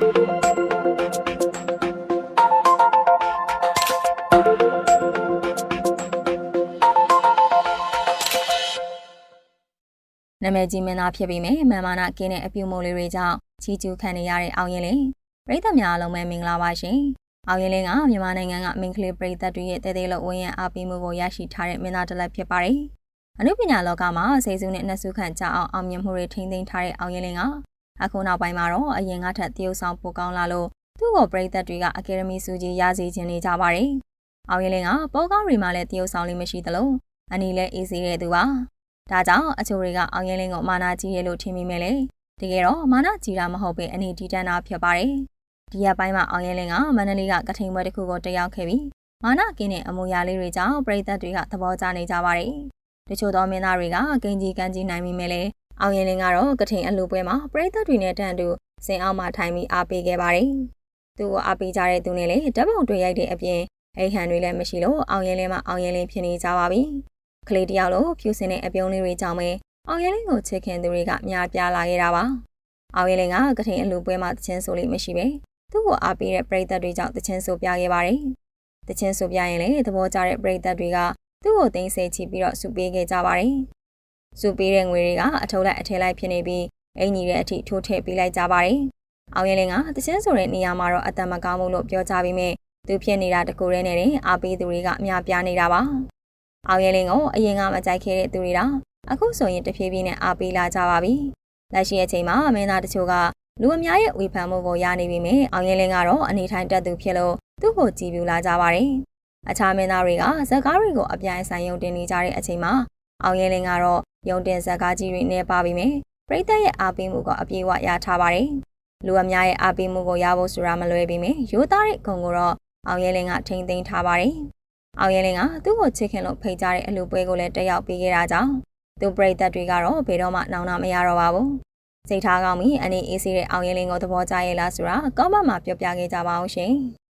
နာမည်ကြီးမင်းသားဖြစ်ပြီးမြမန်မာနာကင်းတဲ့အပြုံမိုးလေးတွေကြောင့်ချီကျူးခံနေရတဲ့အောင်ရင်လေးပရိသတ်များအားလုံးပဲမင်္ဂလာပါရှင်။အောင်ရင်လေးကမြန်မာနိုင်ငံကမင်္ဂလိပရိသတ်တွေရဲ့တည်တည်လို့ဝန်းရံအားပေးမှုကိုရရှိထားတဲ့မင်းသားတစ်လက်ဖြစ်ပါတယ်။အနုပညာလောကမှာစိတ်စုနဲ့နှက်စုခန့်ကြအောင်အောင်မြင်မှုတွေထိန်းသိမ်းထားတဲ့အောင်ရင်လေးက အခုနောက်ပိုင်းမှာတော့အရင်ကထက်တရုပ်ဆောင်ပိုကောင်းလာလို့သူ့ကိုပရိသတ်တွေကအကယ်ဒမီစုကြီးရစေခြင်းနေကြပါတယ်။အောင်ရင်လေးကပေါ်ကောင်းရီမှာလည်းတရုပ်ဆောင်လေးမရှိသလိုအနီလည်းအေးစေတဲ့သူပါ။ဒါကြောင့်အချို့တွေကအောင်ရင်လင်းကိုမာနာကြီးရဲ့လို့ထင်မိမယ်လေတကယ်တော့မာနာကြီးတာမဟုတ်ပဲအနေဒီတန်းတာဖြစ်ပါတယ်ဒီရက်ပိုင်းမှာအောင်ရင်လင်းကမန္တလေးကကထိန်ပွဲတစ်ခုကိုတက်ရောက်ခဲ့ပြီးမာနာကင်းတဲ့အမူအရာလေးတွေကြောင့်ပရိသတ်တွေကသဘောကျနေကြပါတယ်တချို့သောမင်းသားတွေကကင်ကြီးကန်ကြီးနိုင်မိမယ်လေ အောင်ရင်လင်းကတော့ကထိန်အလူပွဲမှာပရိသတ်တွေနဲ့တန်တူစင်အောင်မှထိုင်ပြီးအားပေးခဲ့ပါတယ်သူ့ကိုအားပေးကြတဲ့သူနဲ့လည်းဓာတ်ပုံတွေရိုက်တဲ့အပြင်အိဟန်တွေလည်းမရှိလို့အောင်ရင်လင်းမှအောင်ရင်လင်းဖြစ်နေကြပါပြီကလေးတယောက်လိုဖြူစင်တဲ့အပြုံးလေးတွေကြောင့်ပဲအောင်ရဲလင်းကိုချစ်ခင်သူတွေကများပြားလာခဲ့တာပါ။အောင်ရဲလင်းကကထိန်အလူပွဲမှာတချင်းဆိုလေးမရှိပဲသူ့ကိုအားပေးတဲ့ပရိသတ်တွေကြောင့်တချင်းဆိုပြခဲ့ပါတယ်။တချင်းဆိုပြရင်လည်းသဘောကျတဲ့ပရိသတ်တွေကသူ့ကိုသိမ်းဆဲချပြီးတော့စုပေးခဲ့ကြပါတယ်။ စုပေးတဲ့ငွေတွေကအထုပ်လိုက်အထည်လိုက်ဖြစ်နေပြီးအင်ကြီးတဲ့အထိထိုးထည့်ပေးလိုက်ကြပါတယ်။အောင်ရဲလင်းကတချင်းဆိုတဲ့နေရာမှာတော့အတမကောင်းမှုလို့ပြောကြပြီးမြဲသူဖြစ်နေတာတကူရဲနဲ့တင်အားပေးသူတွေကအများပြားနေတာပါ။အောင်ရဲလင်းကိုအရင်ကမကြိုက်ခဲ့တဲ့သူတွေတော့အခုဆိုရင်တဖြည်းဖြည်းနဲ့အားပေးလာကြပါပြီ။လက်ရှိအချိန်မှာမင်းသားတချို့ကလူအများရဲ့ဝေဖန်မှုကိုရနေပြီမြအောင်ရင်လင်းကတော့အနေထိုင်တက်သူဖြစ်လို့သူ့ကိုကြည်ပြူလာကြပါတယ်။အခြားမင်းသားတွေကဇက်ကားတွေကိုအပြိုင်ဆိုင်ယုံတင်နေကြတဲ့အချိန်မှာအောင်ရင်လင်းကတော့ ယုံတင်ဇက်ကားကြီးတွေနေပါပြီမြပရိသတ်ရဲ့အားပေးမှုကအပြည့်အဝရထားပါတယ်။လူအများရဲ့အားပေးမှုကိုရဖို့ဆိုတာမလွယ်ပြီမြရိုးသားတဲ့ဂုံကိုတော့အောင်ရင်လင်းကထိမ့်သိမ်းထားပါတယ်။အောင်ရင်လင်းကသူ့ကိုချစ်ခင်လို့ဖိတ်ကြားတဲ့အလူပွဲကိုလည်းတက်ရောက်ပေးခဲ့တာကြောင့်သူပရိသတ်တွေကတော့ဘယ်တော့မှနောင်နာမရတော့ပါဘူးစိတ်ထားကောင်းပြီးအနေအေးစေးတဲ့အောင်ရင်လင်းကိုသဘောကျရဲ့လားဆိုတာကောမန့်မှာပြောပြခဲ့ကြပါအောင်ရှင်။